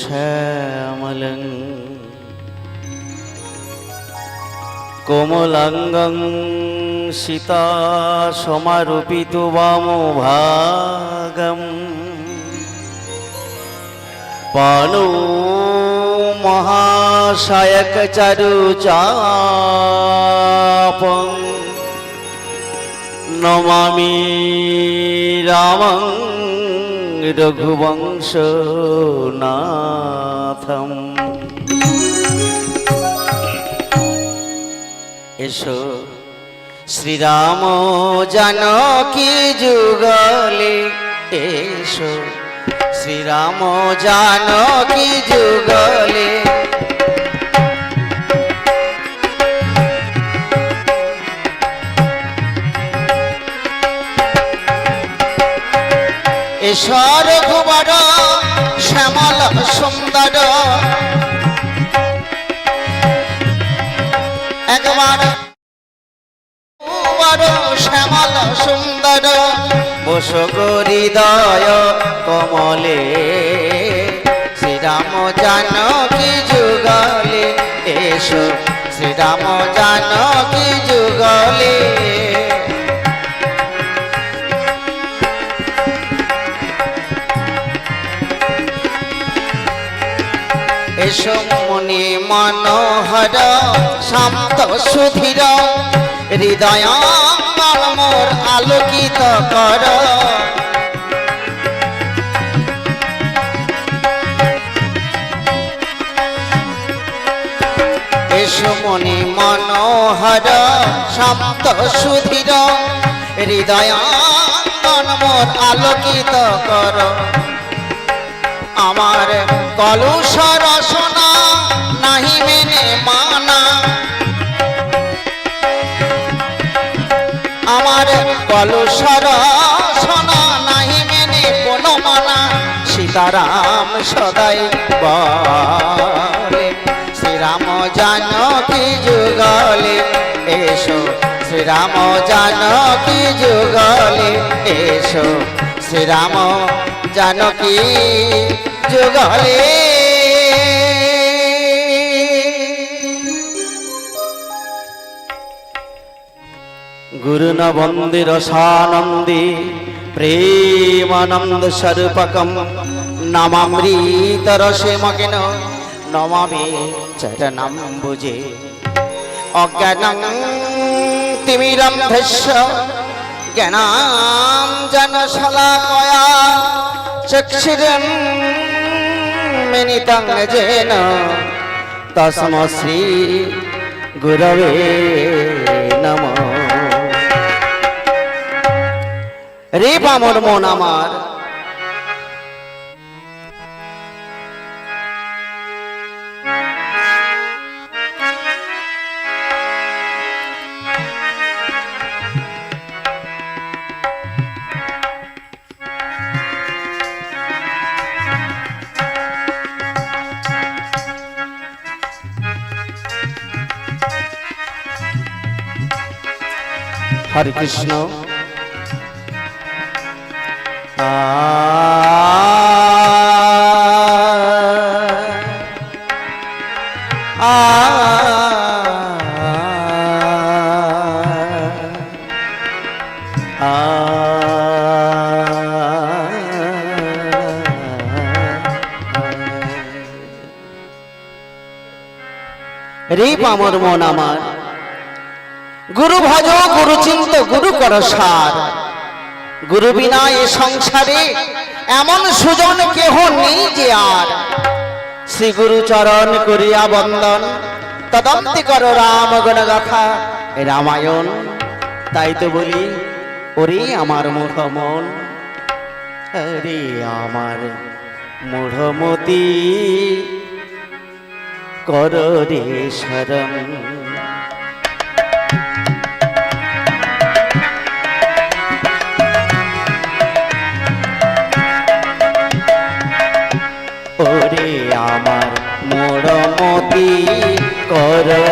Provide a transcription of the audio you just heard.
শ্যামলং। কোমলাঙ্গং সীতা সমারূপিত বামভাগম পানো মহাশয়ক চারু চাপং। নমামি রামং রঘুবংশ নাথম এসো শ্রীরাম জানকী যুগলে এসো। শ্রীরাম জানকী যুগলে ঈশ্বর ঘুবর শ্যামল সুন্দর। একবার শ্যামল সুন্দর। বস হৃদয় কমলে, শ্রীরাম জানকী যুগলে, এসো শ্রীরাম জানকী যুগলে। এসো মুনি মনোহর, শান্ত সুধীর। হৃদয় মোর আলোকিত কর। এসো মুনি মনোহর, শান্ত সুধীর। হৃদয় মোর আলোকিত কর। আমার কলুষ রসনা নাহি মেনে মানা। আমার কলুষ রসনা নাহি মেনে কোন মানা। সীতারাম সদাই বলে, শ্রীরাম জানকী যুগলে? এসো, শ্রীরাম জানকী যুগলে? এসো, শ্রীরাম জানকী যুগলে গুরুন বন্দে রসানন্দে প্রেমানন্দ স্বরূপকম নমামৃত রসে মগেন নমামে চরণম বুঝে অজ্ঞানং তিমিরম ধস্য জ্ঞানাম জনশলাকয়া। চক্ষুরম যেন তস্ম শ্রী গুরবে নম। রে পামর মন আমার। হরে কৃষ্ণ রে পামর মন আমার গুরু ভজ, গুরু চিন্ত, গুরু কর সার। গুরু বিনা এ সংসারে এমন সুজন কেহ নেই যে আর। শ্রী গুরু চরণ করিয়া বন্দন, তদন্তি কর রাম গণ গাথা, রামায়ণ। তাই তো বলি, ওরে আমার মূঢ় মন আরে আমার মূঢ়মতি কর রে শরণ। ওরে আমার মোড়মতি কর